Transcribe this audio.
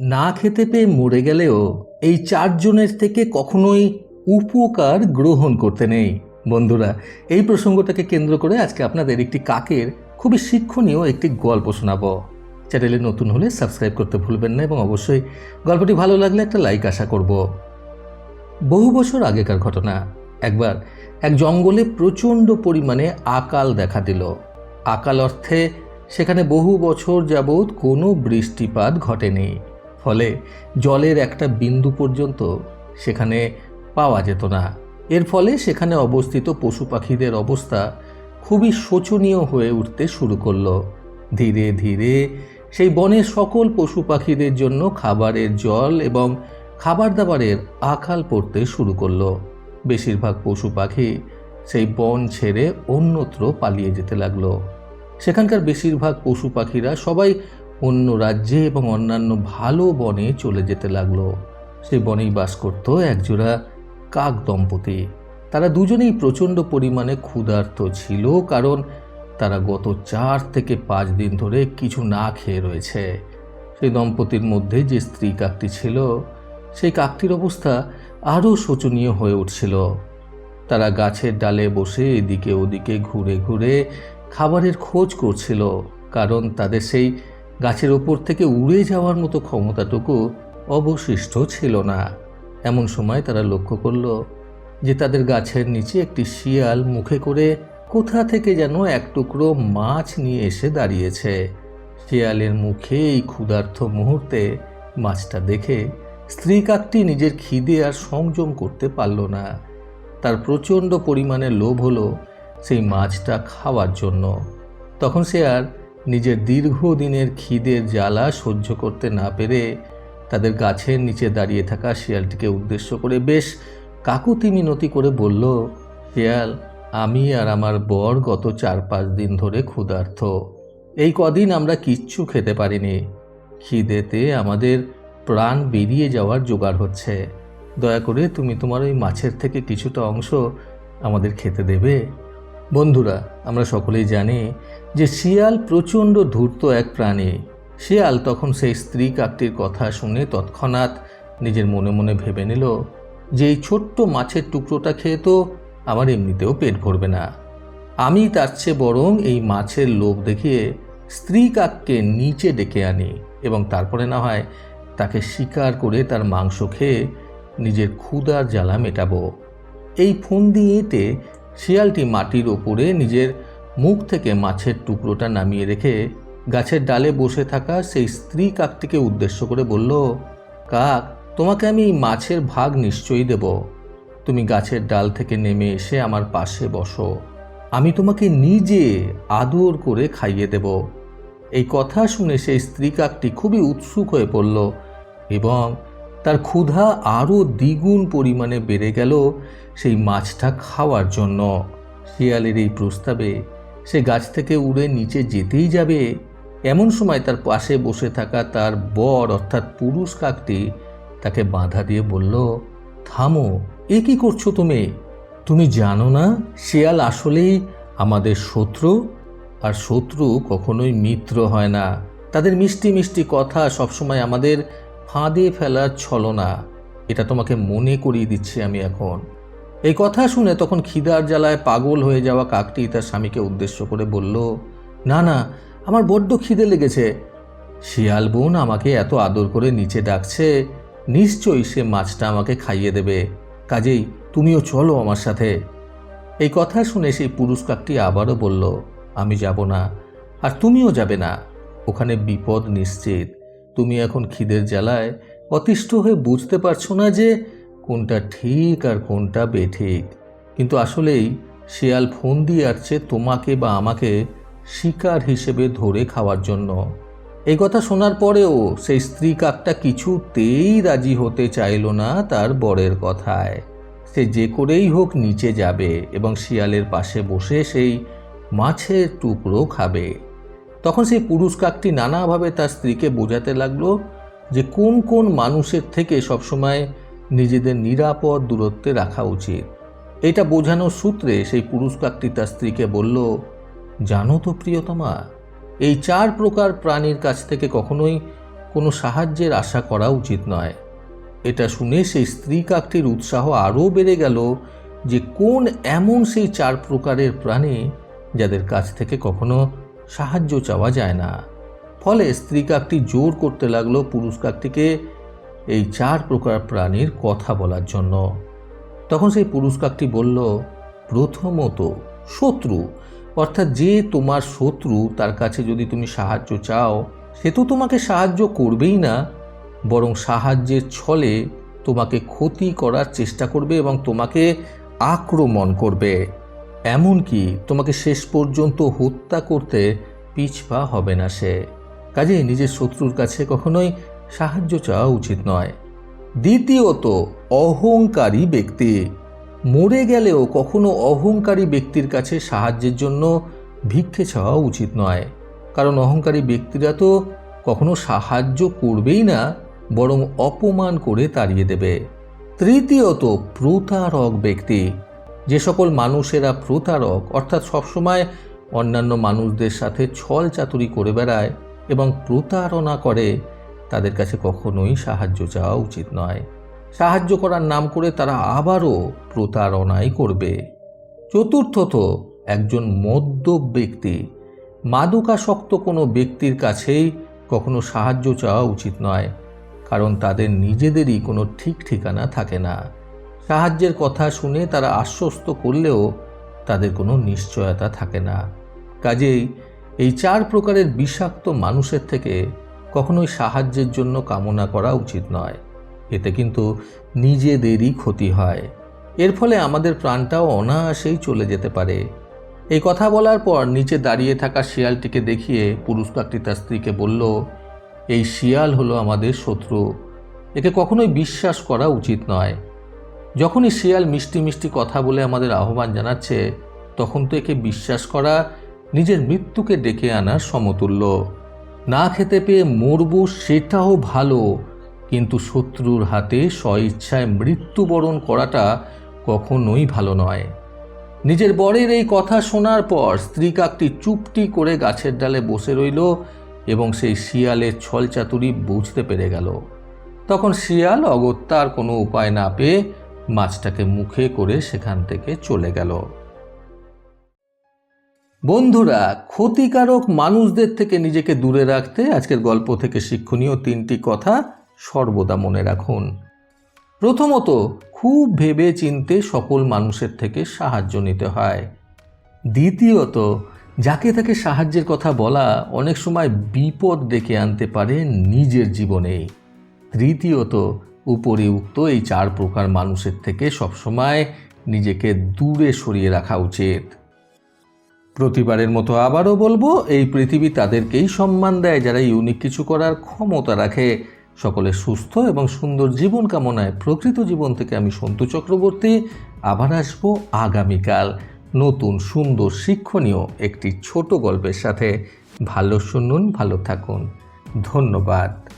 না খেতে পেয়ে মরে গেলেও এই চারজনের থেকে কখনোই উপকার গ্রহণ করতে নেই। বন্ধুরা, এই প্রসঙ্গটাকে কেন্দ্র করে আজকে আপনাদের একটি কাকের খুবই শিক্ষণীয় একটি গল্প শোনাবো। চ্যানেলে নতুন হলে সাবস্ক্রাইব করতে ভুলবেন না এবং অবশ্যই গল্পটি ভালো লাগলে একটা লাইক আশা করব। বহু বছর আগেকার ঘটনা। একবার এক জঙ্গলে প্রচণ্ড পরিমাণে আকাল দেখা দিল। আকাল অর্থে সেখানে বহু বছর যাবৎ কোনো বৃষ্টিপাত ঘটেনি। ফলে জলের একটা বিন্দু পর্যন্ত সেখানে পাওয়া যেত না। এর ফলে সেখানে অবস্থিত পশু পাখিদের অবস্থা খুবই শোচনীয় হয়ে উঠতে শুরু করল। ধীরে ধীরে সেই বনের সকল পশু পাখিদের জন্য খাবারের জল এবং খাবার দাবারের আকাল পড়তে শুরু করল। বেশিরভাগ পশু পাখি সেই বন ছেড়ে অন্যত্র পালিয়ে যেতে লাগল। সেখানকার বেশিরভাগ পশু পাখিরা সবাই অন্য রাজ্যে এবং অন্যান্য ভালো বনে চলে যেতে লাগল। সেই বনেই বাস করত একজোড়া কাক দম্পতি। তারা দুজনেই প্রচণ্ড পরিমাণে ক্ষুধার্ত ছিল, কারণ তারা গত চার থেকে পাঁচ দিন ধরে কিছু না খেয়ে রয়েছে। সেই দম্পতির মধ্যে যে স্ত্রী কাকটি ছিল, সেই কাকটির অবস্থা আরও শোচনীয় হয়ে উঠছিল। তারা গাছের ডালে বসে এদিকে ওদিকে ঘুরে ঘুরে খাবারের খোঁজ করছিল, কারণ তাদের সেই গাছের ওপর থেকে উড়ে যাওয়ার মতো ক্ষমতাটুকু অবশিষ্ট ছিল না। এমন সময় তারা লক্ষ্য করল যে তাদের গাছের নিচে একটি শিয়াল মুখে করে কোথা থেকে যেন এক টুকরো মাছ নিয়ে এসে দাঁড়িয়েছে। শিয়ালের মুখে এই ক্ষুধার্থ মুহূর্তে মাছটা দেখে স্ত্রী কাকটি নিজের খিদে আর সংযম করতে পারল না। তার প্রচণ্ড পরিমাণে লোভ হলো সেই মাছটা খাওয়ার জন্য। তখন সে আর নিজের দীর্ঘদিনের খিদের জ্বালা সহ্য করতে না পেরে তাদের গাছের নিচে দাঁড়িয়ে থাকা শিয়ালটিকে উদ্দেশ্য করে বেশ কাকুতি মিনতি করে বলল, শিয়াল, আমি আর আমার বর গত চার পাঁচ দিন ধরে ক্ষুধার্থ এই কদিন আমরা কিচ্ছু খেতে পারিনি। খিদেতে আমাদের প্রাণ বেরিয়ে যাওয়ার জোগাড় হচ্ছে। দয়া করে তুমি তোমার ওই মাছের থেকে কিছুটা অংশ আমাদের খেতে দেবে। বন্ধুরা, আমরা সকলেই জানি যে শিয়াল প্রচণ্ড ধূর্ত এক প্রাণী। শিয়াল তখন সেই স্ত্রী কাকটির কথা শুনে তৎক্ষণাৎ নিজের মনে মনে ভেবে নিল যে এই ছোট্ট মাছের টুকরোটা খেয়ে তো আমার এমনিতেও পেট ভরবে না। আমি তার চেয়ে বরং এই মাছের লোভ দেখিয়ে স্ত্রী কাককে নিচে ডেকে আনি এবং তারপরে না হয় তাকে শিকার করে তার মাংস খেয়ে নিজের ক্ষুধার জ্বালা মেটাবো। এই ফন্দি এঁটে শিয়ালটি মাটির ওপরে নিজের মুখ থেকে মাছের টুকরোটা নামিয়ে রেখে গাছের ডালে বসে থাকা সেই স্ত্রী কাকটিকে উদ্দেশ্য করে বলল, কাক, তোমাকে আমি মাছের ভাগ নিশ্চয়ই দেব। তুমি গাছের ডাল থেকে নেমে এসে আমার পাশে বসো। আমি তোমাকে নিজে আদর করে খাইয়ে দেব। এই কথা শুনে সেই স্ত্রী কাকটি খুবই উৎসুক হয়ে পড়ল এবং তার ক্ষুধা আরও দ্বিগুণ পরিমাণে বেড়ে গেল সেই মাছটা খাওয়ার জন্য। শিয়ালের এই প্রস্তাবে সে গাছ থেকে উড়ে নিচে যেতেই যাবে। এমন সময় তার পাশে বসে থাকা তার বর অর্থাৎ পুরুষ কাকটি তাকে বাধা দিয়ে বলল, থামো, এ কি করছ তুমি? তুমি জানো না, শিয়াল আসলেই আমাদের শত্রু? আর শত্রু কখনোই মিত্র হয় না। তাদের মিষ্টি মিষ্টি কথা সবসময় আমাদের ফাঁদে ফেলার ছলনা, এটা তোমাকে মনে করিয়ে দিচ্ছি আমি এখন। এই কথা শুনে তখন খিদার জ্বালায় পাগল হয়ে যাওয়া কাকটি তার স্বামীকে উদ্দেশ্য করে বলল, না না, আমার বড্ড খিদে লেগেছে। শিয়াল বোন আমাকে এত আদর করে নিচে ডাকছে, নিশ্চয়ই সে মাছটা আমাকে খাইয়ে দেবে। কাজেই তুমিও চলো আমার সাথে। এই কথা শুনে সেই পুরুষ কাকটি আবারও বলল, আমি যাব না, আর তুমিও যাবে না। ওখানে বিপদ নিশ্চিত। তুমি এখন খিদের জ্বালায় অতিষ্ঠ হয়ে বুঝতে পারছ না যে কোনটা ঠিক আর কোনটা বেঠিক। কিন্তু আসলেই শিয়াল ফোন দিয়ে আসছে তোমাকে বা আমাকে শিকার হিসেবে ধরে খাওয়ার জন্য। এই কথা শোনার পরেও সেই স্ত্রী কাকটা কিছুতেই রাজি হতে চাইল না তার বরের কথায়। সে যে করেই হোক নিচে যাবে এবং শিয়ালের পাশে বসে সেই মাছের টুকরো খাবে। তখন সেই পুরুষ কাকটি নানাভাবে তার স্ত্রীকে বোঝাতে লাগল যে কোন কোন মানুষের থেকে সবসময় নিজেদের নিরাপদ দূরত্বে রাখা উচিত। এটা বোঝানোর সূত্রে সেই পুরুষ কাকটি তার স্ত্রীকে বলল, জানো তো প্রিয়তমা, এই চার প্রকার প্রাণীর কাছ থেকে কখনোই কোনো সাহায্যের আশা করা উচিত নয়। এটা শুনে সেই স্ত্রী কাকটির উৎসাহ আরও বেড়ে গেল যে কোন এমন সেই চার প্রকারের প্রাণী যাদের কাছ থেকে কখনো সাহায্য চাওয়া যায় না। ফলে স্ত্রী কাকটি জোর করতে লাগল পুরুষ কাকটিকে এই চার প্রকার প্রাণীর কথা বলার জন্য। তখন সেই পুরুষ কাকটি বলল, প্রথমত শত্রু, অর্থাৎ যে তোমার শত্রু তার কাছে যদি তুমি সাহায্য চাও, সে তো তোমাকে সাহায্য করবেই না, বরং সাহায্যের ছলে তোমাকে ক্ষতি করার চেষ্টা করবে এবং তোমাকে আক্রমণ করবে। এমনকি তোমাকে শেষ পর্যন্ত হত্যা করতে পিছপা হবে না সে। কাজে নিজের শত্রুর কাছে কখনোই সাহায্য চাওয়া উচিত নয়। দ্বিতীয়ত, অহংকারী ব্যক্তি। মরে গেলেও কখনো অহংকারী ব্যক্তির কাছে সাহায্যের জন্য ভিক্ষে চাওয়া উচিত নয়। কারণ অহংকারী ব্যক্তিরা তো কখনো সাহায্য করবেই না, বরং অপমান করে তাড়িয়ে দেবে। তৃতীয়ত, প্রতারক ব্যক্তি। যে সকল মানুষেরা প্রতারক অর্থাৎ সবসময় অন্যান্য মানুষদের সাথে ছল চাতুরি করে বেড়ায় এবং প্রতারণা করে, তাদের কাছে কখনোই সাহায্য চাওয়া উচিত নয়। সাহায্য করার নাম করে তারা আবারও প্রতারণাই করবে। চতুর্থত, একজন মদ্যপ ব্যক্তি। মাদকাসক্ত কোনো ব্যক্তির কাছেই কখনো সাহায্য চাওয়া উচিত নয়, কারণ তাদের নিজেদেরই কোনো ঠিক ঠিকানা থাকে না। সাহায্যের কথা শুনে তারা আশ্বস্ত করলেও তাদের কোনো নিশ্চয়তা থাকে না। কাজেই এই চার প্রকারের বিষাক্ত মানুষের থেকে কখনোই সাহায্যের জন্য কামনা করা উচিত নয়। এতে কিন্তু নিজেদেরই ক্ষতি হয়। এর ফলে আমাদের প্রাণটাও অনায়াসেই চলে যেতে পারে। এই কথা বলার পর নিচে দাঁড়িয়ে থাকা শিয়ালটিকে দেখিয়ে পুরুষ কাকটি তার স্ত্রীকে বলল, এই শিয়াল হলো আমাদের শত্রু। একে কখনোই বিশ্বাস করা উচিত নয়। যখনই শিয়াল মিষ্টি মিষ্টি কথা বলে আমাদের আহ্বান জানাচ্ছে, তখন তো একে বিশ্বাস করা, নিজের মৃত্যুকে ডেকে আনার সমতুল্য। না খেতে পেয়ে মরব সেটাও ভালো, কিন্তু শত্রুর হাতে স্বইচ্ছায় মৃত্যুবরণ করাটা কখনোই ভালো নয়। নিজের বরের এই কথা শোনার পর স্ত্রী কাকটি চুপটি করে গাছের ডালে বসে রইল এবং সেই শিয়ালের ছলচাতুরি বুঝতে পেরে গেল। তখন শিয়াল অগত্যার কোনো উপায় না পেয়ে মাছটাকে মুখে করে সেখান থেকে চলে গেল। বন্ধুরা, ক্ষতিকারক মানুষদের থেকে নিজেকে দূরে রাখতে আজকের গল্প থেকে শিক্ষণীয় তিনটি কথা সর্বদা মনে রাখুন। প্রথমত, খুব ভেবে চিনতে সকল মানুষের থেকে সাহায্য নিতে হয়। দ্বিতীয়ত, যাকে তাকে সাহায্যের কথা বলা অনেক সময় বিপদ ডেকে আনতে পারে নিজের জীবনে। তৃতীয়ত উপরে উক্ত এই চার প্রকার মানুষের থেকে সবসময় নিজেকে দূরে সরিয়ে রাখা উচিত। প্রতিবারের মতো আবারও বলব, এই পৃথিবী তাদেরকেই সম্মান দেয় যারা ইউনিক কিছু করার ক্ষমতা রাখে। সকলে সুস্থ এবং সুন্দর জীবন কামনায় প্রকৃত জীবন থেকে আমি সন্তু চক্রবর্তী। আবার আসব আগামীকাল নতুন সুন্দর শিক্ষণীয় একটি ছোট গল্পের সাথে। ভালো শুনুন, ভালো থাকুন। ধন্যবাদ।